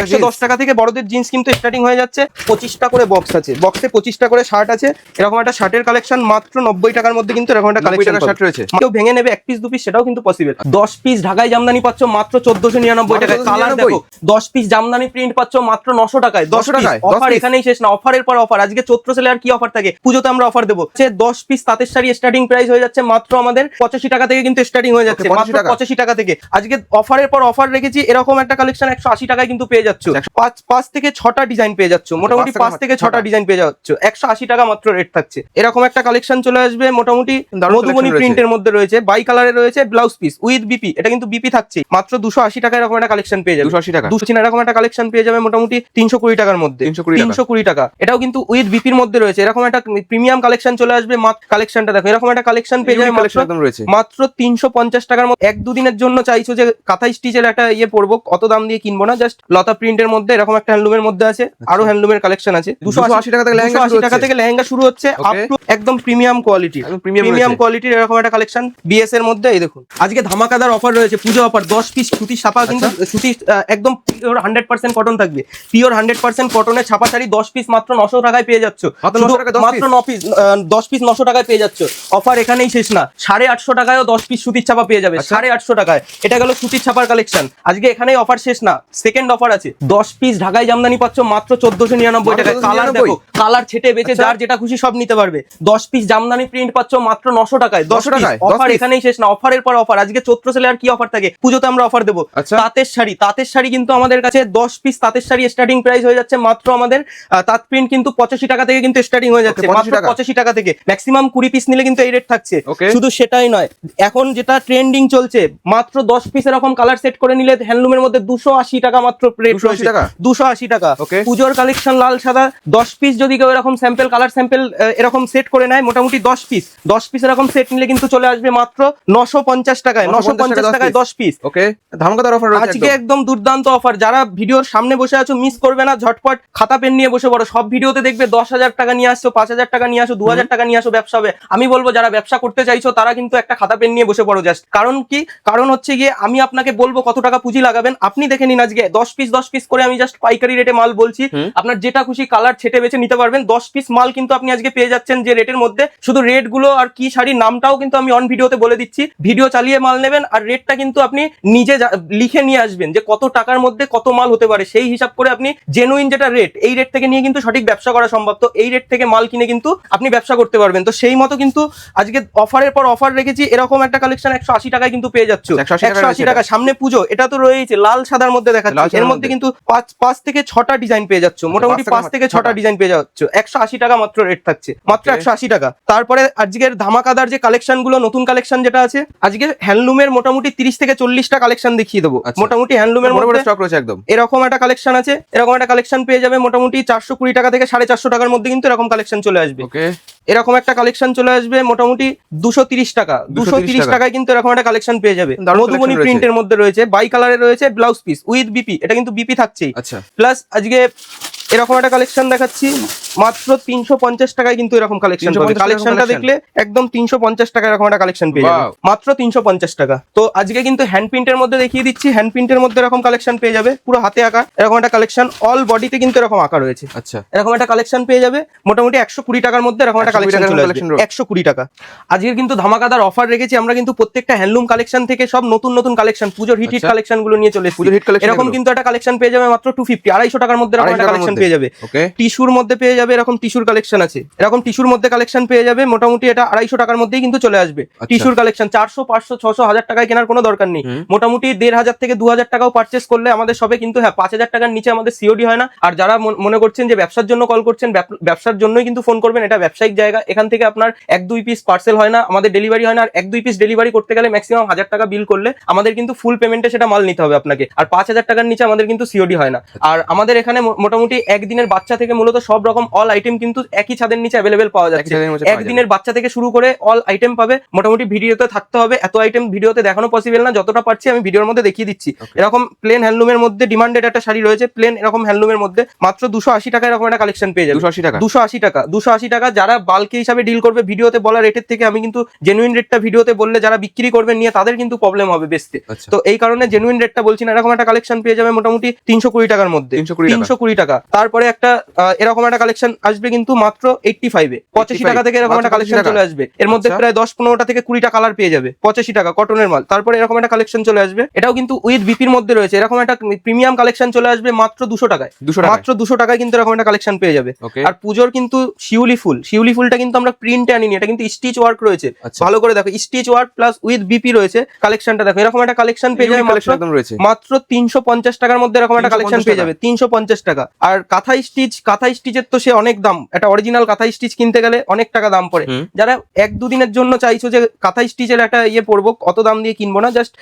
একশো দশ টাকা থেকে বড়দের জিন্স কিন্তু স্টার্টিং হয়ে যাচ্ছে পঁচিশটা করে বক্স আছে। বক্সে পঁচিশটা করে শার্ট আছে। এরকম একটা শার্টের কালেকশন মাত্র নব্বই টাকার মধ্যে কিন্তু এরকম একটা কালেকশন shirt রয়েছে। কেউ ভেঙে নেবে এক পিস দু পিস সেটাও কিন্তু পসিবল দশ পিস ঢাকায় জামদানি পাচ্ছ মাত্র চোদ্দশো নিরানব্বই টাকায়। কালার দেখো দশ পিস জামদানি প্রিন্ট পাচ্ছ মাত্র নশো টাকায়। দশ 900 টাকায়, অফার এখানেই শেষ না অফারের পর অফার আজকে চৈত্র সেলে আর কি অফার থাকে? পুজোতে আমরা অফার দেবো। সে দশ পিস তাঁতের শাড়ি স্টার্টিং প্রাইস হয়ে যাচ্ছে মাত্র আমাদের পঁচাশি টাকা থেকে কিন্তু স্টার্টিং হয়ে যাচ্ছে। মাত্র। পঁচাশি টাকা থেকে। আজকে অফারের পর অফার রেখেছি এরকম একটা কালেকশন একশো আশি টাকায় কিন্তু পেয়ে যাচ্ছ। পাঁচ পাঁচ থেকে ছটা ডিজাইন পেয়ে যাচ্ছ। মোটামুটি আচ্ছা, পাঁচ পাঁচ থেকে ছটা। ডিজাইন পেয়ে যাচ্ছ। একশো আশি টাকা মাত্র রেট থাকছে। এরকম একটা কালেকশন চলে আসবে মোটামুটি মধুবনী collection প্রিন্টের মধ্যে রয়েছে বাই কালারে রয়েছে ব্লাউজ পিস উইথ বিপি এটা কিন্তু বিপি থাকছে। মাত্র দুশো আশি টাকা এরকম একটা কালেকশন পেয়ে যাবে। দুশো আশি টাকা। দুশো এরকম একটা কালেকশন পেয়ে যাবে মোটামুটি তিনশো কুড়ি টাকার মধ্যে। 320 টাকা। তিনশো কুড়ি টাকা। এটাও কিন্তু উইথ বিপির মধ্যে রয়েছে। এরকম একটা প্রিমিয়াম কালেকশন চলে আসবে। কালেকশনটা দেখো এরকম একটা কালেকশন পেয়ে যাবে মাত্র রয়েছে। মাত্র তিনশো পঞ্চাশ টাকার মধ্যে। এক দুদিনের জন্য চাইছো যে কাঁথা স্টিচের একটা ইয়ে পড়ব কত দাম দিয়ে কিনবো না জাস্ট লতা প্রিন্টের মধ্যে এরকম একটা হ্যান্ডলুমের মধ্যে আছে আরও হ্যান্ডলুমের কালেকশন আছে। দুশো 280 টাকা থেকে লেহেঙ্গা আশি টাকা। থেকে লেহেঙ্গা শুরু হচ্ছে একদম প্রিমিয়াম কোয়ালিটি প্রিমিয়াম। কোয়ালিটির এরকম একটা কালেকশন বিএস এর মধ্যে এই দেখুন। আজকে ধামাকাদার অফার রয়েছে পুজো অফার দশ পিস সুতি ছাপা কিন্তু আচ্ছা। সুতি একদম পিওর হান্ড্রেড পার্সেন্ট কটন থাকবে। পিওর হান্ড্রেড পার্সেন্ট কটনের ছাপা শাড়ি দশ পিস মাত্র নশো টাকায় পেয়ে যাচ্ছ। মাত্র শুধু 900 টাকায় 10 মাত্র ন পিস দশ পিস নশো টাকায় পেয়ে যাচ্ছ। অফার এখানেই শেষ না। সাড়ে আটশো টাকায়ও দশ পিস সুতির ছাপা পেয়ে যাবে। আচ্ছা। সাড়ে আটশো টাকায়। এটা গেল সুতির ছাপার কালেকশন আজকে এখানেই অফার শেষ না। সেকেন্ড অফার আছে। দশ পিস ঢাকায় জামদানি পাচ্ছ মাত্র চোদ্দশো নিরানব্বই টাকা কালার 1499 দেখো কালার ছেটে বেছে আচ্ছা। যার যেটা খুশি সব নিতে পারবে। দশ পিস জামদানি প্রিন্ট পাচ্ছ মাত্র নশো টাকায়। দশ টাকায়, অফার এখানেই শেষ না অফারের পর অফার। আজকে চৈত্র সেলে আর কি অফার থাকে? পুজোতে আমরা অফার দেবো। আচ্ছা। তাঁতের শাড়ি। তাঁতের শাড়ি কিন্তু আমাদের কাছে দশ পিস তাঁতের শাড়ি স্টার্টিং প্রাইস হয়ে যাচ্ছে মাত্র আমাদের তাঁত প্রিন্ট কিন্তু পঁচাশি টাকা থেকে কিন্তু স্টার্টিং হয়ে যাচ্ছে। মাত্র পঁচাশি টাকা থেকে। ম্যাক্সিমাম কুড়ি পিস নিলে কিন্তু এই রেট থাকছে. শুধু সেটাই নয় এখন যেটা ট্রেন্ডিং চলছে মাত্র দশ পিস এরকম কালার সেট করে নিলে হ্যান্ডলুমের মধ্যে দুশো আশি টাকা মাত্র রেট টাকা? দুশো আশি টাকা। পুজোর কালেকশন লাল সাদা দশ পিস যদি কেউ এরকম স্যাম্পল কালার স্যাম্পল এরকম সেট করে নেয় মোটামুটি দশ পিস দশ পিস এরকম সেট নিলে কিন্তু চলে আসবে মাত্র নশো পঞ্চাশ টাকায় নশো পঞ্চাশ টাকায় টাকায় দশ পিস ওকে ধামাকাদার অফার আজকে একদম। একদম দুর্দান্ত অফার যারা ভিডিওর সামনে বসে আছো মিস করবে না ঝটপট খাতা পেন নিয়ে বসে পড়ো। সব ভিডিওতে দেখবে দশ হাজার টাকা নিয়ে আসছো পাঁচ হাজার টাকা নিয়ে আসো দু হাজার টাকা নিয়ে আসো ব্যবসা হবে। আমি বলব যারা ব্যবসা করতে চাইছো তারা কিন্তু একটা খাতা পেন নিয়ে বসে পড়ো জাস্ট কারণ কি? কারণ হচ্ছে গিয়ে আমি আপনাকে বলব কত টাকা পুঁজি লাগাবেন। আপনি দেখে নিন আজকে দশ পিস দশ পিস করে আমি জাস্ট পাইকারি রেটে মাল বলছি। আপনার যেটা খুশি কালার ছেটে বেছে নিতে পারবেন। দশ পিস মাল কিন্তু আপনি আজকে পেয়ে যাচ্ছেন যে রেটের মধ্যে। শুধু রেটগুলো আর কি শাড়ির নামটাও কিন্তু আমি অন ভিডিওতে বলে দিচ্ছি। ভিডিও চালিয়ে মাল নেবেন আর রেটটা কিন্তু আপনি নিজে লিখে নিয়ে আসবেন যে কত টাকার মধ্যে কত মাল হতে পারে। সেই হিসাব করে আপনি জেনুইন যেটা রেট এই রেট থেকে নিয়ে কিন্তু সঠিক ব্যবসা করা সম্ভব। তো এই রেট থেকে মাল কিনে কিন্তু আপনি ব্যবসা করতে পারবেন। তো সেই মতো কিন্তু আজকে অফারের পর অফার রেখেছি। এরকম একটা কালেকশন একশো আশি টাকায় কিন্তু পেয়ে যাচ্ছ। 180 টাকা একশো আশি টাকা। সামনে পুজো এটা তো রয়েছে লাল সাদার মধ্যে সাদার এর মধ্যে। কিন্তু পাঁচ পাঁচ থেকে ছটা ডিজাইন পেয়ে যাচ্ছ। মোটামুটি পাঁচ থেকে ছটা। ডিজাইন পেয়ে যাচ্ছ। একশো আশি টাকা মাত্র রেট থাকছে। মাত্র একশো আশি টাকা। তারপরে আজকের ধামাকাদার যে কালেকশনগুলো নতুন কালেকশন যেটা আছে আজকে হ্যান্ডলুমের মোটামুটি তিরিশ থেকে চল্লিশটা কালেকশন দেখিয়ে দেবো। আচ্ছা। মোটামুটি হ্যান্ডলুমের মধ্যে স্টক রয়েছে একদম। এরকম একটা কালেকশন আছে। এরকম একটা কালেকশন পেয়ে যাবে মোটামুটি চারশো কুড়ি টাকা থেকে সাড়ে চারশো টাকার মধ্যে কিন্তু এরকম কালেকশন চলে আসবে। এরকম একটা কালেকশন চলে আসবে মোটামুটি দুশো তিরিশ টাকা। দুশো তিরিশ টাকায় কিন্তু এরকম একটা কালেকশন পেয়ে যাবে। মধুবনী প্রিন্টের মধ্যে রয়েছে বাই কালারে রয়েছে ব্লাউজ পিস উইথ বিপি এটা কিন্তু বিপি থাকছেই। আচ্ছা। প্লাস আজকে এরকম একটা কালেকশন দেখাচ্ছি। মাত্র তিনশো পঞ্চাশ টাকায় কিন্তু এরকম কালেকশন 350 টাকা কালেকশনটা দেখলে একদম তিনশো পঞ্চাশ টাকা এরকম একটা কালেকশন পেয়ে যাবে। মাত্র তিনশো পঞ্চাশ টাকা। তো আজকে কিন্তু হ্যান্ড প্রিন্টের মধ্যে দেখিয়ে দিচ্ছি। হ্যান্ড প্রিন্টের মধ্যে এরকম কালেকশন পেয়ে যাবে। পুরো হাতে আঁকা। এরকম একটা কালেকশন অল বডিতে কিন্তু এরকম আঁকা রয়েছে। আচ্ছা। এরকম একটা কালেকশন পেয়ে যাবে। মোটামুটি একশো কুড়ি টাকার মধ্যে এরকম একটা কালেকশন চলে আসবে। একশো কুড়ি টাকা। আজকের কিন্তু ধামাকাদার অফার রেখেছি। আমরা কিন্তু প্রত্যেকটা হ্যান্ডলুম কালেকশন থেকে সব নতুন নতুন কালেকশন পুজোর হিট হিট। কালেকশনগুলো নিয়ে চলে এরকম কিন্তু একটা কালেকশন পেয়ে যাবে মাত্র টু ফিফটি আড়াইশো টাকার মধ্যে এরকম একটা কালেকশন পেয়ে যাবে। টিস্যুর মধ্যে পেয়ে যাবে এরকম টিস্যুর কালেকশন আছে। এরকম টিস্যুর মধ্যে কালেকশন পেয়ে যাবে মোটামুটি এটা আড়াইশো টাকার মধ্যেই কিন্তু চলে আসবে। আচ্ছা। টিস্যুর কালেকশন চারশো পাঁচশো ছশো হাজার টাকায় কেনার কোনো দরকার নেই। মোটামুটি দেড় হাজার থেকে দু হাজার টাকাও পারচেস করলে আমাদের সবে কিন্তু হ্যাঁ পাঁচ হাজার টাকার নিচে আমাদের সিওডি হয় না। আর যারা মন- করছেন যে ব্যবসার জন্য কল করছেন ব্যবসার জন্যই কিন্তু ফোন করবেন। এটা ব্যবসায়িক জায়গা। এখান থেকে আপনার এক দুই পিস পার্সেল হয় না আমাদের ডেলিভারি হয় না। আর এক দুই পিস ডেলিভারি করতে গেলে ম্যাক্সিমাম হাজার টাকা বিল করলে আমাদের কিন্তু ফুল পেমেন্টে সেটা মাল নিতে হবে আপনাকে। আর পাঁচ হাজার টাকার নিচে আমাদের কিন্তু সিওডি হয় না। আর আমাদের এখানে মোটামুটি একদিনের বাচ্চা থেকে মূলত সব রকম অল আইটেম কিন্তু একই ছাদের নিচে অ্যাভেলেবেল পাওয়া যাচ্ছে। একদিনের বাচ্চা থেকে শুরু করে অল আইটেম পাবে। মোটামুটি ভিডিওতে থাকতে হবে। এত আইটেম ভিডিওতে দেখানো পসিবল না। যতটা পারছি আমি ভিডিওর মধ্যে দেখিয়ে দিচ্ছি। এরকম প্লেন হ্যান্ডলুমের মধ্যে ডিমান্ডেড একটা শাড়ি রয়েছে। প্লেন এরকম হ্যান্ডলুমের মধ্যে মাত্র দুশো আশি টাকা এরকম একটা কালেকশন পেয়ে যাবে। দুশো আশি টাকা? দুশো আশি টাকা। দুশো আশি টাকা যারা বাল্কে হিসাবে ডিল করবে ভিডিওতে বলা রেটের থেকে আমি কিন্তু জেনুইন রেটটা ভিডিওতে বললে যারা বিক্রি করবে নিয়ে তাদের কিন্তু প্রবলেম হবে বেচতে আচ্ছা। তো এই কারণে জেনুইন রেটটা বলছি না। এরকম একটা কালেকশন পেয়ে যাবে মোটামুটি তিনশো কুড়ি টাকার মধ্যে। 320 টাকা। তিনশো কুড়ি টাকা। তারপরে একটা এরকম একটা কালেকশন আসবে কিন্তু মাত্র এইটটি ফাইভে পঁচাশি টাকা থেকে এরকম একটা কালেকশন চলে আসবে। এর মধ্যে আচ্ছা। প্রায় দশ পনেরোটা থেকে কুড়িটা কালার পেয়ে যাবে। পঁচাশি টাকা কটনের মাল। তারপরে এরকম একটা কালেকশন চলে আসবে। এটাও কিন্তু উইথ বিপির মধ্যে রয়েছে। এরকম একটা প্রিমিয়াম কালেকশন চলে আসবে মাত্র দুশো টাকায়। দুশো মাত্র দুশো টাকায় কিন্তু এরকম একটা কালেকশন পেয়ে যাবে। আর পুজোর কিন্তু শিউলি ফুল। শিউলি ফুলটা কিন্তু আমরা প্রিন্টে আনিনি এটা কিন্তু স্টিচ ওয়ার্ক রয়েছে। আচ্ছা। ভালো করে দেখো stitch work plus with BP রয়েছে কালেকশনটা দেখো এরকম একটা কালেকশন পেয়ে যাবে মাত্র তিনশো পঞ্চাশ টাকার মধ্যে এরকম একটা কালেকশন পেয়ে যাবে। তিনশো পঞ্চাশ টাকা। আর কাঁথা স্টিচ কাঁথা স্টিচের তো সে অনেক দাম একটা অরিজিনাল কাঁথা স্টিচ কিনতে গেলে অনেক টাকা দাম পড়ে। যারা এক দুদিনের জন্য চাইছো যে কাঁথা স্টিচের একটা ইয়ে পড়ব অত দাম দিয়ে কিনবো না জাস্ট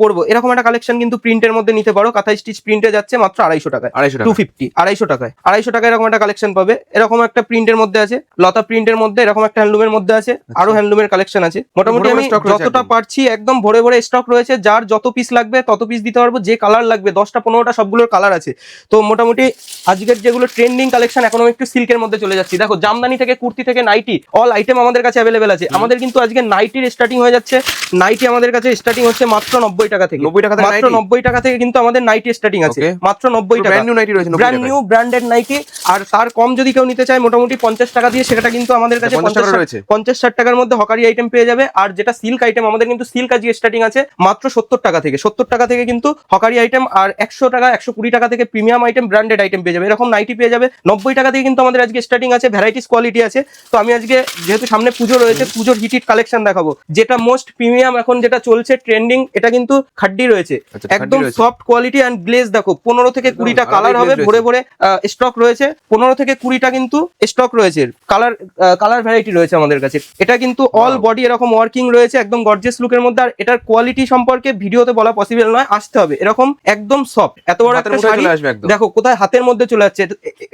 পড়ব এরকম একটা কালেকশন কিন্তু প্রিন্টের মধ্যে নিতে পারো। কাঁথা স্টিচ প্রিন্টে যাচ্ছে মাত্র আড়াইশো টাকায়। আড়াইশো টু ফিফটি আড়াইশো টাকায়। আড়াইশো টাকায় এরকম একটা কালেকশন পাবে। এরকম একটা প্রিন্টের মধ্যে আছে লতা প্রিন্টের মধ্যে এরকম একটা হ্যান্ডলুমের মধ্যে আছে আরও হ্যান্ডলুমের কালেকশন আছে। মোটামুটি আমি যতটা পারছি একদম ভরে ভরে স্টক রয়েছে। যার যত পিস লাগবে তত পিস দিতে পারব। যে কালার লাগবে দশটা পনেরোটা সবগুলোর কালার আছে। তো মোটামুটি আজকের যেগুলো ট্রেন্ডিং কালেকশন এখন আমি একটু সিল্কের মধ্যে চলে যাচ্ছি। দেখো জামদানি থেকে কুর্তি থেকে নাইটি অল আইটেম আমাদের কাছে অ্যাভেলেবেল আছে। আমাদের কিন্তু আজকে নাইটির স্টার্টিং হয়ে যাচ্ছে। নাইটি আমাদের কাছে স্টার্টিং হচ্ছে মাত্র নব্বই টাকা থেকে। 90 টাকা মাত্র নব্বই টাকা থেকে কিন্তু আমাদের নাইটি স্টার্টিং আছে। মাত্র নব্বই টাকা। Brand new branded nighty. আর তার কম যদি কেউ নিতে চায় মোটামুটি পঞ্চাশ টাকা দিয়ে সেটা কিন্তু আমাদের কাছে 50 টাকা রয়েছে। পঞ্চাশ ষাট টাকার মধ্যে হকারি আইটেম পেয়ে যাবে। আর যেটা সিল্ক আইটেম আমাদের কিন্তু সিল্ক আজকে স্টার্টিং আছে মাত্র সত্তর টাকা থেকে। সত্তর টাকা থেকে কিন্তু হকারি আইটেম আর একশো টাকা একশো কুড়ি টাকা থেকে প্রিমিয়াম আইটেম ব্র্যান্ডেড আইটেম পেয়ে যাবে। এরকম নাইটি পেয়ে যাবে। নব্বই টাকা থেকে কিন্তু আমাদের আজকে স্টার্টিং আছে ভ্যারাইটিস কোয়ালিটি আছে। তো আমি আজকে যেহেতু সামনে পুজো রয়েছে পুজোর হিটিট কালেকশন দেখাবো। যেটা মোস্ট প্রিমিয়াম এখন যেটা চলছে ট্রেন্ডিং এটা কিন্তু খাড্ডি রয়েছে। আচ্ছা, একদম সফট কোয়ালিটি অ্যান্ড গ্লেজ দেখো পনেরো থেকে কুড়িটা কালার হবে ভরে ভরে স্টক রয়েছে। পনেরো থেকে কুড়িটা কিন্তু স্টক রয়েছে। কালার কালার ভ্যারাইটি রয়েছে আমাদের কাছে। এটা কিন্তু অল বডি এরকম ওয়ার্কিং রয়েছে একদম গর্জিয়াস লুকের মধ্যে। আর এটার কোয়ালিটি সম্পর্কে ভিডিওতে বলা পসিবল নয় আসতে হবে। এরকম একদম সফট এত বড় একটা শাড়ি দেখো কোথায় হাতের মধ্যে চলে যাচ্ছে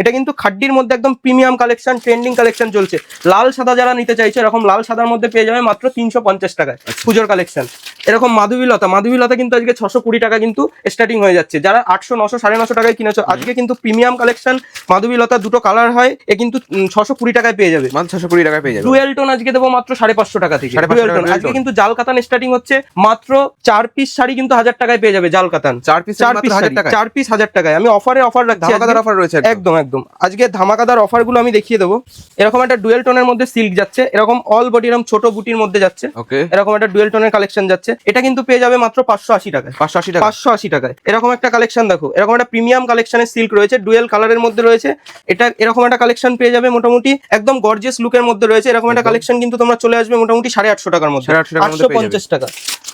এটা কিন্তু খাড্ডির মধ্যে একদম প্রিমিয়াম কালেকশন ট্রেন্ডিং কালেকশন চলছে। লাল সাদা যারা নিতে চাইছে এরকম লাল সাদার মধ্যে পেয়ে যাবে মাত্র তিনশো পঞ্চাশ টাকায় আচ্ছা। পুজোর কালেকশন এরকম মাধবীলতা মাধবীলতা কিন্তু আজকে ছশো কুড়ি টাকা কিন্তু স্টার্টিং হয়ে যাচ্ছে। যারা আটশো নশো সাড়ে নশো টাকায় কিনেছো আজকে কিন্তু প্রিমিয়াম কালেকশন মাধবীলতা দুটো কালার হয় এ কিন্তু ছশো কুড়ি টাকায় পেয়ে যাবে। মাত্র ছশো কুড়ি টাকা পেয়ে যাবে। ডুয়েল টোন আজকে দেবো মাত্র সাড়ে পাঁচশো টাকা থেকে। 550 ডুয়েল টোন আজকে কিন্তু জাল কাতান স্টার্টিং হচ্ছে মাত্র চার পিস শাড়ি কিন্তু হাজার টাকায় পেয়ে যাবে জাল কাতান চার পিস চার পিস হাজার টাকা চার পিস হাজার টাকায়। আমি অফারে অফার রাখছি অফার রয়েছে একদম। একদম আজকে আজকে ধামাকাদার অফারগুলো আমি দেখিয়ে দেবো। এরকম একটা ডুয়েল টোনের মধ্যে সিল্ক যাচ্ছে এরকম অল বডি এরকম ছোট বুটির মধ্যে যাচ্ছে। ওকে এরকম একটা ডুয়েল টোনের কালেকশন যাচ্ছে। এটা কিন্তু পেয়ে যাবে মাত্র পাঁচশো আশি টাকায়। পাঁচশো আশি টাকা পাঁচশো আশি টাকায়। এরকম একটা কালেকশন দেখো এরকম একটা প্রিমিয়াম কালেকশনের সিল্ক রয়েছে ডুয়েল কালারের মধ্যে রয়েছে। এটা এরকম একটা কালেকশন পেয়ে যাবে মোটামুটি একদম গর্জিয়াস লুকের মধ্যে রয়েছে। এরকম একটা কালেকশন কিন্তু তোমরা চলে আসবে মোটামুটি সাড়ে আটশো টাকার মধ্যে। 850 টাকার মধ্যে আটশো পঞ্চাশ টাকা।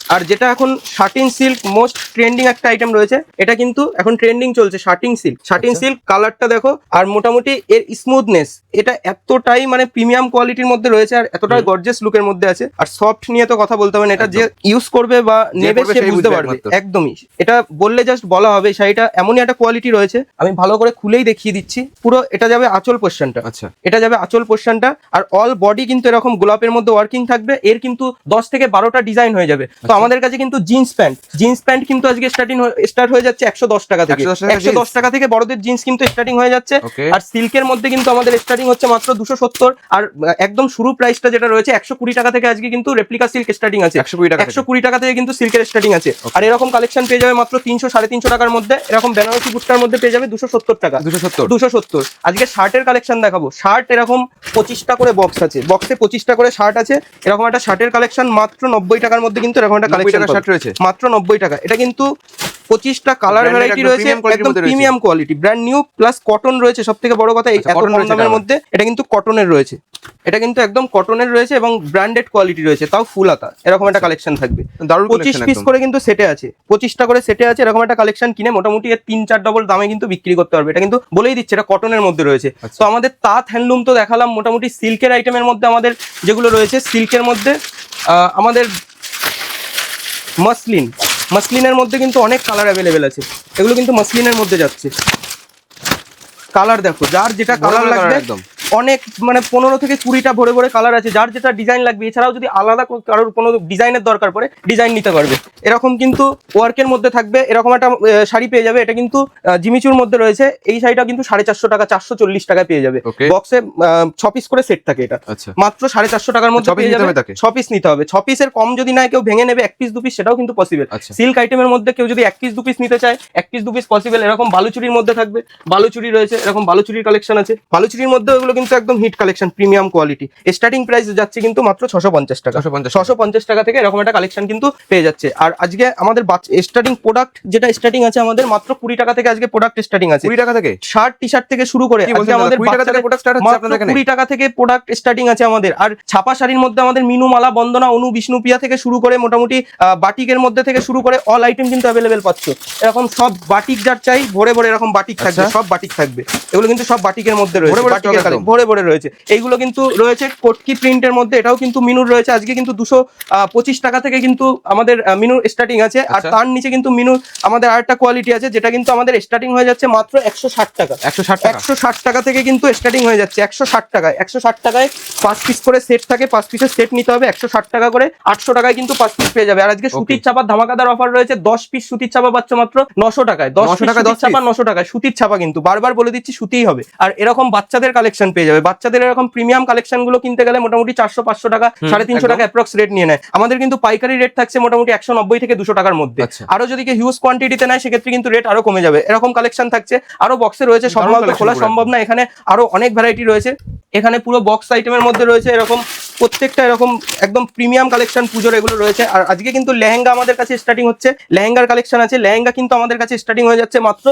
আর যেটা এখন শার্টিং সিল্ক মোস্ট ট্রেন্ডিং একটা আইটেম রয়েছে এটা কিন্তু এখন ট্রেন্ডিং চলছে শার্টিং সিল্ক। শার্টিং আচ্ছা। সিল্ক কালারটা দেখো আর মোটামুটি এর স্মুথনেস এটা এতটাই মানে প্রিমিয়াম কোয়ালিটির মধ্যে রয়েছে আর এতটাই হুম। গর্জিয়াস লুকের মধ্যে আছে। আর সফট নিয়ে তো কথা বলতে হবে না এটা যে ইউজ করবে বা নেবে সে বুঝতে পারবে একদমই। এটা বললে জাস্ট বলা হবে শাড়িটা এমনই একটা কোয়ালিটি রয়েছে আমি ভালো করে খুলেই দেখিয়ে দিচ্ছি। পুরো এটা যাবে আঁচল পোর্শনটা আচ্ছা। এটা যাবে আঁচল পোর্শনটা আর অল বডি কিন্তু এরকম গোলাপের মধ্যে ওয়ার্কিং থাকবে এর কিন্তু দশ থেকে বারোটা ডিজাইন হয়ে যাবে। তো আচ্ছা। আমাদের কাছে কিন্তু জিন্স প্যান্ট। জিন্স প্যান্ট কিন্তু আজকে স্টার্টিং স্টার্ট হয়ে যাচ্ছে একশো দশ টাকা থেকে। একশো দশ টাকা থেকে বড়দের জিন্স কিন্তু স্টার্টিং হয়ে যাচ্ছে। আর সিল্কের মধ্যে কিন্তু আমাদের স্টার্টিং হচ্ছে মাত্র দুশো সত্তর। আর একদম শুরু প্রাইসটা যেটা রয়েছে একশো কুড়ি টাকা থেকে আজকে কিন্তু রেপ্লিকা সিল্ক স্টার্টিং আছে। একশো কুড়ি টাকা একশো কুড়ি টাকা থেকে কিন্তু সিল্কের স্টার্টিং আছে। আর এরকম কালেকশন পেয়ে যাবে মাত্র তিনশো সাড়ে তিনশো টাকার মধ্যে। এরকম বেনারসি বুটটার মধ্যে পেয়ে যাবে দুশো সত্তর টাকা। দুশো সত্তর। দুশো সত্তর। আজকে শার্টের কালেকশন দেখাবো। শার্ট এরকম পঁচিশটা করে বক্স আছে। বক্সে পঁচিশটা করে শার্ট আছে। এরকম একটা শার্টের কালেকশন মাত্র নব্বই টাকার মধ্যে কিন্তু এরকম একটা কালেকশন শার্ট রয়েছে। মাত্র নব্বই টাকা। এটা কিন্তু পঁচিশটা কালার ভ্যারাইটি রয়েছে একদম premium quality brand new plus cotton রয়েছে সব থেকে বড় কথা এই আচ্ছা, এত কম দামের মধ্যে এটা কিন্তু কটনের রয়েছে। এটা কিন্তু একদম কটনের রয়েছে এবং ব্র্যান্ডেড কোয়ালিটি রয়েছে তাও ফুল আতা। এরকম একটা কালেকশন থাকবে। দারুণ পঁচিশ পিস করে কিন্তু সেটে আছে। পঁচিশটা করে সেটে আছে এরকম একটা কালেকশন কিনে মোটামুটি এর তিন চার ডবল দামে কিন্তু বিক্রি করতে পারবে। এটা কিন্তু বলেই দিচ্ছে এটা কটনের মধ্যে রয়েছে। আচ্ছা। তো আমাদের তাঁত হ্যান্ডলুম তো দেখালাম মোটামুটি সিল্কের আইটেমের মধ্যে আমাদের যেগুলো রয়েছে সিল্কের মধ্যে আহ, আমাদের মাসলিন। মাসলিনের মধ্যে কিন্তু অনেক কালার অ্যাভেলেবেল আছে। এগুলো কিন্তু মাসলিনের মধ্যে যাচ্ছে। কালার দেখো যার যেটা কালার লাগবে একদম। অনেক মানে পনেরো থেকে কুড়িটা ভরে ভরে কালার আছে যার যেটা ডিজাইন লাগবে। এছাড়াও যদি আলাদা কারোর কোনো ডিজাইনের দরকার পড়ে ডিজাইন নিতে পারবে। এরকম কিন্তু ওয়ার্কের মধ্যে থাকবে এরকম একটা শাড়ি পেয়ে যাবে। এটা কিন্তু জিমিচুর মধ্যে রয়েছে। এই শাড়িটা কিন্তু সাড়ে চারশো টাকা চারশো চল্লিশ টাকায় পেয়ে যাবে। বক্সে ছ পিস করে সেট থাকে এটা। আচ্ছা। মাত্র সাড়ে চারশো টাকার মধ্যে পেয়ে নিতে যাবে? ছ পিস নিতে হবে। ছ পিসের কম যদি না কেউ ভেঙে নেবে এক পিস দু পিস সেটাও কিন্তু পসিবল সিল্ক আইটেমের মধ্যে কেউ যদি এক পিস দু পিস নিতে চায় এক পিস দু পিস পসিবল এরকম বালুচুরির মধ্যে থাকবে। বালুচুরি রয়েছে এরকম বালুচুরির কালেকশন আছে। বালুচুরির মধ্যে ওগুলো কিন্তু একদম hit collection premium quality starting price যাচ্ছে কিন্তু মাত্র ছশো পঞ্চাশ টাকা। ছশো পঞ্চাশ ছশো পঞ্চাশ টাকা থেকে এরকম একটা কালেকশন কিন্তু পেয়ে যাচ্ছে। আর আজকে আমাদের স্টার্টিং প্রোডাক্ট যেটা স্টার্টিং আছে আমাদের মাত্র কুড়ি টাকা থেকে আজকে প্রোডাক্ট স্টার্টিং আছে। কুড়ি টাকা থেকে? শার্ট টি শার্ট থেকে শুরু করে আমাদের কুড়ি টাকা থেকে প্রোডাক্ট স্টার্ট আছে আমাদের। আর ছাপা শাড়ির মধ্যে আমাদের মিনু মালা বন্দনা অনু বিষ্ণু বিষ্ণুপ্রিয়া থেকে শুরু করে মোটামুটি আহ, বাটিকের মধ্যে থেকে শুরু করে অল আইটেম কিন্তু অ্যাভেলেবেল পাচ্ছ। এরকম সব বাটিক যার চাই ভরে ভরে এরকম বাটিক থাকবে আচ্ছা। সব বাটিক থাকবে। এগুলো কিন্তু সব বাটিকের মধ্যে রয়েছে ভরে ভরে রয়েছে। এইগুলো কিন্তু রয়েছে কটকি প্রিন্টের মধ্যে এটাও কিন্তু মিনুর রয়েছে। আজকে কিন্তু দুশো পঁচিশ টাকা থেকে কিন্তু আমাদের মিনুর স্টার্টিং আছে। আর আচ্ছা। তার নিচে কিন্তু মিনুর আমাদের আরেকটা কোয়ালিটি আছে যেটা কিন্তু আমাদের স্টার্টিং হয়ে যাচ্ছে মাত্র একশো ষাট টাকা। একশো ষাট একশো ষাট টাকা থেকে কিন্তু স্টার্টিং হয়ে যাচ্ছে একশো ষাট টাকায়। একশো ষাট টাকায় পাঁচ পিস করে সেট থাকে পাঁচ পিসের সেট নিতে হবে। একশো ষাট টাকা করে আটশো টাকায় কিন্তু পাঁচ পিস পেয়ে যাবে। আর আজকে সুতির চাপার ধামাকাদার অফার রয়েছে দশ পিস সুতির চাপা পাচ্ছ মাত্র নশো টাকায়। দশ টাকা টাকায় দশ 10 চাপা নশো টাকায়। সুতির ছাপা কিন্তু বারবার বলে দিচ্ছি সুতিই হবে। আর এরকম বাচ্চাদের কালেকশন পেয়ে যাবে। বাচ্চাদের এরকম প্রিমিয়াম কালেকশনগুলো কিনতে গেলে মোটামুটি চারশো পাঁচশো টাকা সাড়ে তিনশো টাকা অ্যাপ্রক্স রেট নিয়ে নেয়। আমাদের কিন্তু পাইকারি রেট থাকছে মোটামুটি একশো নব্বই থেকে দুশো টাকার মধ্যে। আচ্ছা। আরও যদি কেউ হিউজ কোয়ান্টিটিতে নেয় সেক্ষেত্রে কিন্তু রেট আরও কমে যাবে। এরকম কালেকশন থাকছে। আরও বক্সে রয়েছে। সব মাল তো খোলা সম্ভব না। এখানে আরও অনেক ভ্যারাইটি রয়েছে। এখানে পুরো বক্স আইটেমের মধ্যে রয়েছে এরকম প্রত্যেকটা এরকম একদম প্রিমিয়াম কালেকশন পুজোর এগুলো রয়েছে। আর আজকে কিন্তু লেহেঙ্গা আমাদের কাছে স্টার্টিং হচ্ছে। লেহেঙ্গার কালেকশন আছে। লেহেঙ্গা কিন্তু আমাদের কাছে স্টার্টিং হয়ে যাচ্ছে মাত্র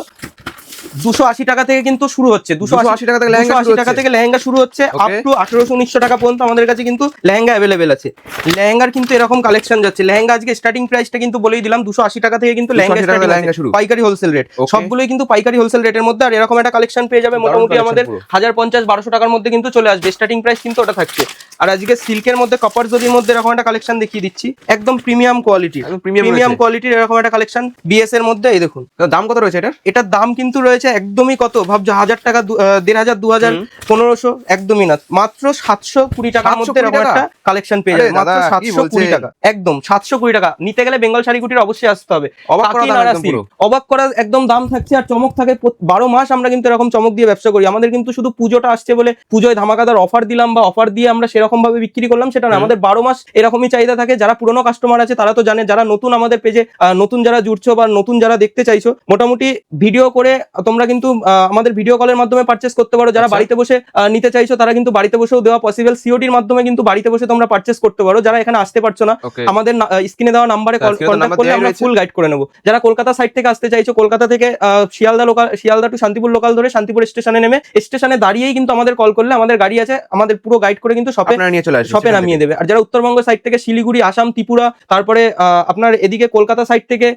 দুশো আশি টাকা থেকে কিন্তু শুরু হচ্ছে। দুশো 280 টাকা থেকে লেহেঙ্গা 280 শুরু টাকা থেকে লেহেঙ্গা শুরু হচ্ছে আপ টু আঠারোশো উনিশশো টাকা পর্যন্ত আমাদের কাছে কিন্তু লেহেঙ্গা অ্যাভেলেবেল আছে। লেহেঙ্গার কিন্তু এরকম কালেকশন যাচ্ছে। লেহেঙ্গা আজকে স্টার্টিং প্রাইসটা কিন্তু বলেই দিলাম দুশো আশি টাকা থেকে কিন্তু 280 লেহেঙ্গা শুরু। পাইকারি হোলসেল রেট. সবগুলোই কিন্তু পাইকারি হোলসেল রেটের মধ্যে আর এরকম একটা কালেকশন পেয়ে যাবে মোটামুটি আমাদের হাজার পঞ্চাশ বারোশো টাকার মধ্যে কিন্তু চলে আসবে। স্টার্টিং প্রাইস কিন্তু ওটা থাকছে। আর আজকে সিল্কের মধ্যে কপার জরির মধ্যে এরকম একটা কালেকশন দেখিয়ে দিচ্ছি। একদম প্রিমিয়াম কোয়ালিটি প্রিমিয়াম। কোয়ালিটির এরকম একটা কালেকশন বিএস এর মধ্যে এই দেখুন। দাম কত রয়েছে এটার? এটার দাম কিন্তু রয়েছে একদমই কত? ভাবছ হাজার টাকা দেড় হাজার দু হাজার পনেরোশো একদমই না। মাত্র সাতশো কুড়ি টাকার মধ্যে এরকম একটা কালেকশন পেয়ে যাবে। মাত্র সাতশো কুড়ি টাকা। একদম সাতশো কুড়ি টাকা। নিতে গেলে বেঙ্গল শাড়ি কুটির অবশ্যই আসতে হবে। অবাক করা একদম অবাক করা একদম দাম থাকছে আর চমক থাকে বারো মাস আমরা কিন্তু এরকম চমক দিয়ে ব্যবসা করি। আমাদের কিন্তু শুধু পুজোটা আসছে বলে পুজোয় ধামাকাদার অফার দিলাম বা অফার দিয়ে আমরা সেরকম ভাবে বিক্রি করলাম সেটা না। আমাদের বারো মাস এরকমই চাহিদা থাকে। যারা পুরনো কাস্টমার আছে তারা তো জানে যারা নতুন আমাদের পেজে নতুন যারা জুড়ছো বা নতুন যারা দেখতে চাইছো মোটামুটি ভিডিও করে তোমরা কিন্তু আমাদের ভিডিও কলের মাধ্যমে পারচেস করতে পারো। যারা আচ্ছা। বাড়িতে বসে নিতে চাইছো তারা কিন্তু বাড়িতে বসেও দেওয়া পসিবল সিওডির মাধ্যমে কিন্তু বাড়িতে বসে তোমরা পারচেস করতে পারো। যারা এখানে আসতে পারছ না আমাদের স্ক্রিনে দেওয়া নাম্বারে হ্যাঁ, screen কন্ট্যাক্ট করলে আমরা ফুল গাইড করে নেব। যারা কলকাতা সাইড থেকে আসতে চাইছো কলকাতা থেকে আহ, Sealdah local Sealdah to Shantipur local ধরে শান্তিপুর স্টেশনে নেমে স্টেশনে দাঁড়িয়েই কিন্তু আমাদের কল করলে আমাদের গাড়ি আছে। আমাদের পুরো গাইড করে কিন্তু শপে আপনারা নিয়ে চলে আসবেন শপে নামিয়ে দেবে। আর যারা উত্তরবঙ্গ সাইড থেকে শিলিগুড়ি আসাম ত্রিপুরা তারপরে আপনার এদিকে কলকাতা সাইড থেকে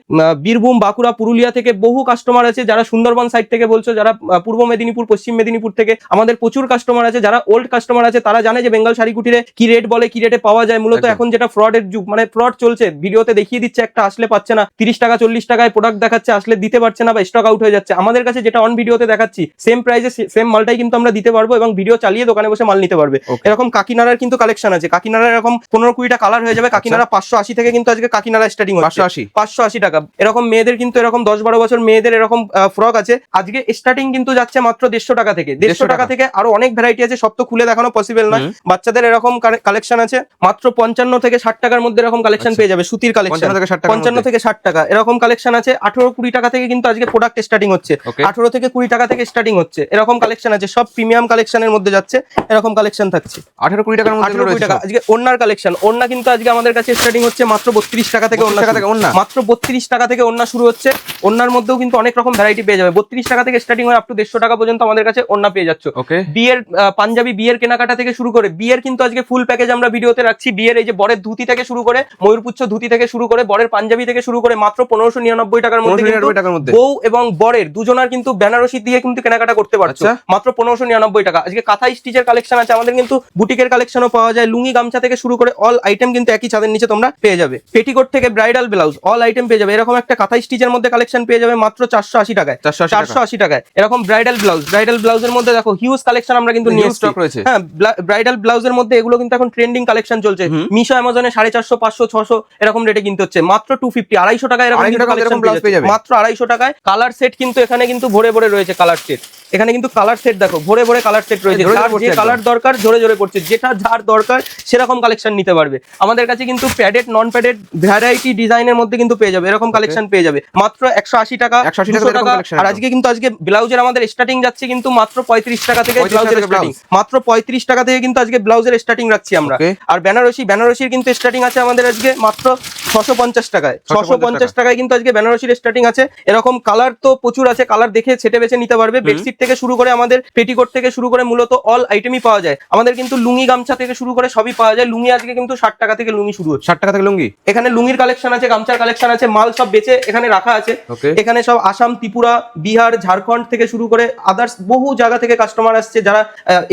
বীরভূম বাঁকুড়া পুরুলিয়া থেকে বহু কাস্টমার আছে যারা সুন্দরবন সাইড থেকে বলছো যারা পূর্ব মেদিনীপুর পশ্চিম মেদিনীপুর থেকে আমাদের প্রচুর কাস্টমার আছে যারা ওল্ড কাস্টমার আছে তারা জানে যে বেঙ্গল শাড়ি কুটিরে কি রেট বলে কি রেটে পাওয়া যায়। মূলত এখন যেটা ফ্রডের যুগ মানে ফ্রড চলছে ভিডিওতে দেখিয়ে দিচ্ছে একটা আসলে পাচ্ছে না তিরিশ টাকা চল্লিশ টাকায় প্রোডাক্ট দেখাচ্ছে আসলে দিতে পারছে না বা স্টক আউট হয়ে যাচ্ছে। আমাদের কাছে যেটা অন ভিডিওতে দেখাচ্ছি সেম প্রাইসে সেম মালটাই কিন্তু আমরা দিতে পারব এবং ভিডিও চালিয়ে দোকানে বসে মাল নিতে পারবে. এরকম কাকিনাড়ার কিন্তু কালেকশন আছে। কাকিনাড়ার এরকম পনেরো কুড়িটা কালার হয়ে যাবে। কাকিনাড়া পাঁচশো আশি থেকে কিন্তু আজকে কাকিনাড়া স্টার্টিং পাঁচশো আশি। পাঁচশো আশি টাকা। এরকম মেয়েদের কিন্তু এরকম দশ বারো বছর মেয়েদের এরকম ফ্রক আছে। আজকে স্টার্টিং কিন্তু যাচ্ছে মাত্র দেড়শো টাকা থেকে। দেড়শো টাকা। থেকে আরও অনেক ভ্যারাইটি আছে। সব তো খুলে দেখানো পসিবল নয়। বাচ্চাদের এরকম কালেকশন আছে। মাত্র পঞ্চান্ন থেকে ষাট টাকার মধ্যে এরকম কালেকশন আচ্ছা। পেয়ে যাবে। সুতির কালেকশন পঞ্চান্ন থেকে ষাট টাকা পঞ্চান্ন থেকে ষাট টাকা। এরকম কালেকশন আছে। আঠারো কুড়ি টাকা থেকে কিন্তু আজকে প্রোডাক্ট স্টার্টিং হচ্ছে। আঠারো থেকে কুড়ি টাকা থেকে স্টার্টিং হচ্ছে। এরকম কালেকশন আছে। সব প্রিমিয়াম কালেকশনের মধ্যে যাচ্ছে। এরকম কালেকশন থাকছে। আঠারো কুড়ি টাকার মধ্যে কুড়ি টাকা। আজকে ওন্নার কালেকশন ওন্না কিন্তু আজকে আমাদের কাছে স্টার্টিং হচ্ছে মাত্র বত্রিশ টাকা থেকে 32 ওন্না টাকা থেকে ওন্না? মাত্র বত্রিশ টাকা থেকে ওন্না শুরু হচ্ছে। ওন্নার মধ্যেও কিন্তু অনেক রকম ভ্যারাইটি পেয়ে যাবে। বত্রিশ টাকা থেকে স্টার্টিং হয় আপ টু দেড়শো টাকা পর্যন্ত আমাদের কাছে ওন্না পেয়ে যাচ্ছ। ওকে বিয়ের পাঞ্জাবি বিয়ের কেনাকাটা থেকে শুরু করে বিয়ের কিন্তু আজকে ফুল প্যাকেজ আমরা ভিডিওতে রাখছি। বিয়ের এই যে বরের ধুতি থেকে শুরু করে ময়ূরপুচ্ছ ধুতি থেকে শুরু করে বরের পাঞ্জাবি থেকে শুরু করে মাত্র পনেরোশো নিরানব্বই টাকার মধ্যে পনেরোশো কিন্তু নিরানব্বই টাকার মধ্যে। বউ এবং বরের দুজনার কিন্তু বেনারসি দিয়ে কিন্তু কেনাকাটা করতে পারছ। আচ্ছা। মাত্র পনেরোশো নিরানব্বই টাকা। আজকে কাঁথা স্টিচের কালেকশন আছে। আমাদের কিন্তু বুটিকের কালেকশন কালেকশনও পাওয়া যায়। লুঙ্গি গামছা থেকে শুরু করে অল আইটেম কিন্তু একই ছাদের নিচে তোমরা পেয়ে যাবে। পেটিকোট থেকে ব্রাইডাল ব্লাউজ অল আইটেম পেয়ে যাবে। এরকম একটা কাঁথা স্টিচের মধ্যে কালেকশন পেয়ে যাবে মাত্র চারশো আশি টাকায়। 480 টাকা। চারশো আশি টাকায়। এরকম ব্রাইডাল ব্লাউজ ব্রাইডাল ব্লাউজের মধ্যে দেখো হিউজ কালেকশন আমরা কিন্তু নিয়ে Huge stock রয়েছে। হ্যাঁ ব্রাইডাল ব্লাউজের মধ্যে এগুলো কিন্তু এখন ট্রেন্ডিং কালেকশন চলছে। মিশো অ্যামাজনে সাড়ে চারশো পাঁচশো ছশো এরকম রেটে কিনতে হচ্ছে। মাত্র টু ফিফটি আড়াইশো টাকায় এরকম 250 কিন্তু টাকায় এরকম collection blouse পেয়ে যাবে। মাত্র আড়াইশো টাকায়। কালার সেট কিন্তু এখানে কিন্তু ভরে ভরে রয়েছে কালার সেট এখানে কিন্তু কালার সেট দেখো ভরে ভরে কালার সেট রয়েছে। যার যে কালার দরকার জোরে জোরে পড়ছে। যেটা যার দরকার সেরকম কালেকশন নিতে পারবে। আমাদের কাছে কিন্তু প্যাডেড নন প্যাডেড ভ্যারাইটি ডিজাইনের মধ্যে কিন্তু পেয়ে যাবে এরকম কালেকশন পেয়ে যাবে। মাত্র একশো আশি টাকা 180 200 টাকা আর আজকে কিন্তু আজকে ব্লাউজের আমাদের স্টার্টিং যাচ্ছে কিন্তু মাত্র পঁয়ত্রিশ টাকা থেকে ব্লাউজের স্টার্টিং মাত্র পঁয়ত্রিশ টাকা থেকে কিন্তু আজকে ব্লাউজের স্টার্টিং রাখছি আমরা। আর বেনারসি বেনারসির কিন্তু স্টার্টিং আছে আমাদের আজকে মাত্র ছশো পঞ্চাশ টাকায়। ছশো পঞ্চাশ টাকায় কিন্তু আজকে বেনারসির স্টার্টিং আছে। এরকম কালার তো প্রচুর আছে কালার দেখে ছেটে বেছে নিতে পারবে। বেডশিট থেকে শুরু করে আমাদের পেটিকোট থেকে শুরু করে মূলত অল আইটেমই পাওয়া যায়। আমাদের কিন্তু লুঙ্গি গামছা থেকে শুরু করে সবই পাওয়া যায়। লুঙ্গি আজকে কিন্তু ষাট টাকা থেকে লুঙ্গি শুরু হচ্ছে। ষাট টাকা থেকে লুঙ্গি? এখানে লুঙ্গির কালেকশন আছে গামছার কালেকশন আছে মাল সব বেচে এখানে রাখা আছে। এখানে সব আসাম ত্রিপুরা বিহার ঝাড়খণ্ড থেকে শুরু করে আদার্স বহু জায়গা থেকে কাস্টমার আসছে যারা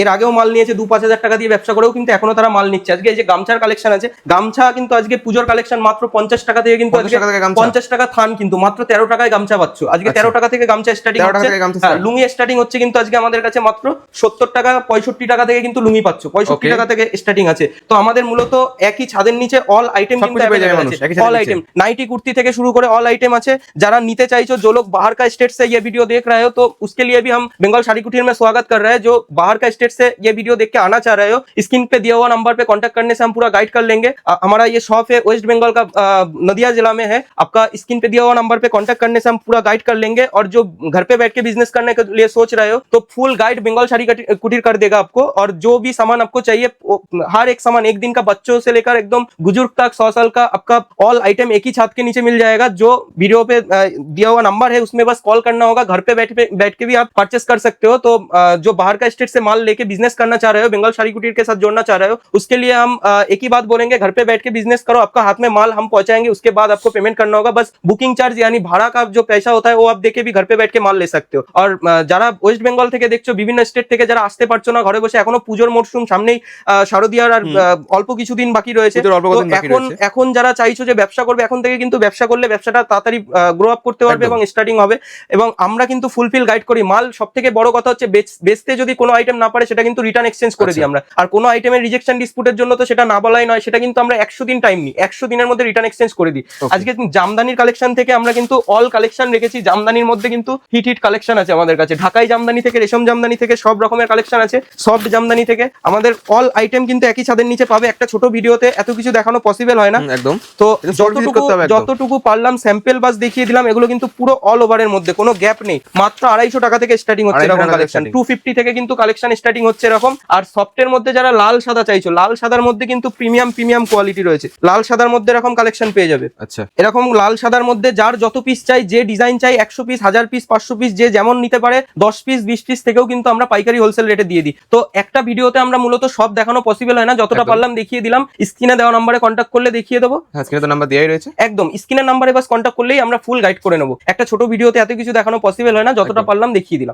এর আগেও মাল নিয়েছে দু পাঁচ হাজার টাকা দিয়ে ব্যবসা করেও কিন্তু এখনও তারা মাল নিচ্ছে। আজকে এই যে গামছার কালেকশন আছে গামছা কিন্তু আজকে পুজোর কালেকশন মাত্র পঞ্চাশ টাকা থেকে কিন্তু 50 আজকে টাকা থেকে গামছা? পঞ্চাশ টাকা থান কিন্তু মাত্র তেরো টাকায় গামছা পাচ্ছ। আজকে আচ্ছা। তেরো টাকা থেকে গামছা স্টার্টিং হচ্ছে। গামছা হ্যাঁ। লুঙ্গি স্টার্টিং হচ্ছে কিন্তু আজকে আমাদের কাছে মাত্র সত্তর টাকা পঁয়ষট্টি টাকা থেকে কিন্তু লুঙ্গি পাচ্ছ। পঁয়ষট্টি Okay. টাকা থেকে স্টার্টিং আছে তো আমাদের মূলত একই ছাদের নিচে অল আইটেম সব কিন্তু কিছু পেয়ে যাবে available মানুষ, আছে একই ছাদের অল নিচে। आइटम नाइटी कुर्ती থেকে শুরু করে অল आइटम আছে যারা নিতে চাইছো जो लोग बाहर का स्टेट से ये वीडियो देख रहे हो तो उसके लिए भी हम बंगाल शादी कुटीर में स्वागत कर रहे हैं जो बाहर का स्टेट से ये वीडियो देख के आना चाह रहे हो स्क्रीन पे दिया हुआ नंबर पे कांटेक्ट करने से हम पूरा गाइड कर लेंगे अ, हमारा ये शॉप है वेस्ट बंगाल का अ, नदिया जिला में है आपका स्क्रीन पे दिया हुआ नंबर पे कांटेक्ट करने से हम पूरा गाइड कर लेंगे और जो घर पे बैठ के बिजनेस करने के लिए सोच रहे हो तो फुल गाइड बंगाल शादी कटी- कुटीर कर देगा आपको और जो भी सामान आपको चाहिए वो- हर एक सामान एक दिन का बच्चों से लेकर एकदम बुजुर्ग तक सौ साल का आपका ऑल आइटम एक ही छत के नीचे मिल जाएगा जो वीडियो पे अ, दिया हुआ नंबर है उसमें बस कॉल करना होगा घर पे बैठ पे बैठ के भी आप परचेस कर सकते हो तो अ, जो बाहर का स्टेट से माल लेके बिजनेस करना चाह रहे हो बंगाल शादी कुटीर के साथ जोड़ना चाह रहे हो उसके लिए हम अ, एक ही बात बोलेंगे घर पे बैठ के बिजनेस करो आपका हाथ में माल हम पहुंचाएंगे उसके बाद आपको पेमेंट करना होगा बस बुकिंग चार्ज यानी भाड़ा का जो पैसा होता है वो आप देके भी घर पे बैठ के माल ले सकते हो और अ, যারা ওয়েস্ট বেঙ্গল থেকে দেখছো বিভিন্ন স্টেট থেকে যারা আসতে পারছো না ঘরে বসে এখনো পুজোর মরশুম সামনেই আহ, শারদীয়ার আর অল্প কিছুদিন বাকি রয়েছে। এখন এখন যারা চাইছো যে ব্যবসা করবে এখন থেকে কিন্তু ব্যবসা করলে ব্যবসাটা তাড়াতাড়ি গ্রো আপ করতে পারবে এবং স্টার্টিং হবে। এবং আমরা কিন্তু ফুলফিল গাইড করি। মাল সব থেকে বড় কথা হচ্ছে বেচ- বেচতে যদি কোনো আইটেম না পারে সেটা কিন্তু রিটার্ন এক্সচেঞ্জ করে দিই আচ্ছা। আমরা। আর কোনো আইটেমের রিজেকশন ডিসপুটের জন্য তো সেটা না বলাই নয় সেটা কিন্তু আমরা একশো দিন টাইম নিই। একশো দিনের মধ্যে রিটার্ন এক্সচেঞ্জ করে দিই. আজকে জামদানির কালেকশন থেকে আমরা কিন্তু অল কালেকশন রেখেছি। জামদানির মধ্যে কিন্তু হিট হিট কালেকশন আছে আমাদের কাছে। ঢাকাই জামদানি থেকে রেশম জামদানি থেকে সব রকমের কালেকশন আছে। সফট জামদানি থেকে আমাদের অল আইটেম কিন্তু একই ছাদের নিচে পাবে। একটা ছোট ভিডিওতে এত কিছু দেখানো পসিবল হয় না। একদম। তো যতটুকু। যতটুকু পারলাম স্যাম্পেল বাস দেখিয়ে দিলাম এগুলো কিন্তু পুরো অল ওভারের মধ্যে কোনো গ্যাপ নেই। মাত্র আড়াইশো টাকা থেকে স্টার্টিং হচ্ছে এরকম কালেকশন। টু ফিফটি থেকে কিন্তু কালেকশন স্টার্টিং হচ্ছে এরকম। আর সফটের মধ্যে যারা লাল সাদা চাইছো লাল সাদার মধ্যে কিন্তু প্রিমিয়াম প্রিমিয়াম কোয়ালিটি রয়েছে। লাল সাদার মধ্যে এরকম কালেকশন পেয়ে যাবে। আচ্ছা। এরকম লাল সাদার মধ্যে যার যত পিস চাই যে ডিজাইন চাই একশো পিস হাজার পিস পাঁচশো পিস যে যেমন নিতে পারে দশ পিস বিশ পিস থেকেও কিন্তু আমরা পাইকারি হোলসেল রেটে দিয়ে দিই। তো একটা ভিডিওতে আমরা মূলত সব দেখানো পসিবল হয় না। যতটা পারলাম দেখিয়ে দিলাম। স্ক্রিনে দেওয়া নাম্বারে কন্ট্যাক্ট করলে দেখিয়ে দেবো। হ্যাঁ স্ক্রিনে তো নাম্বার দেওয়াই রয়েছে। একদম স্ক্রিনের নাম্বারে বাস কন্ট্যাক্ট করলেই আমরা ফুল গাইড করে নেব। একটা ছোট ভিডিওতে এত কিছু দেখানো পসিবল হয় না যতটা পারলাম দেখিয়ে দিলাম।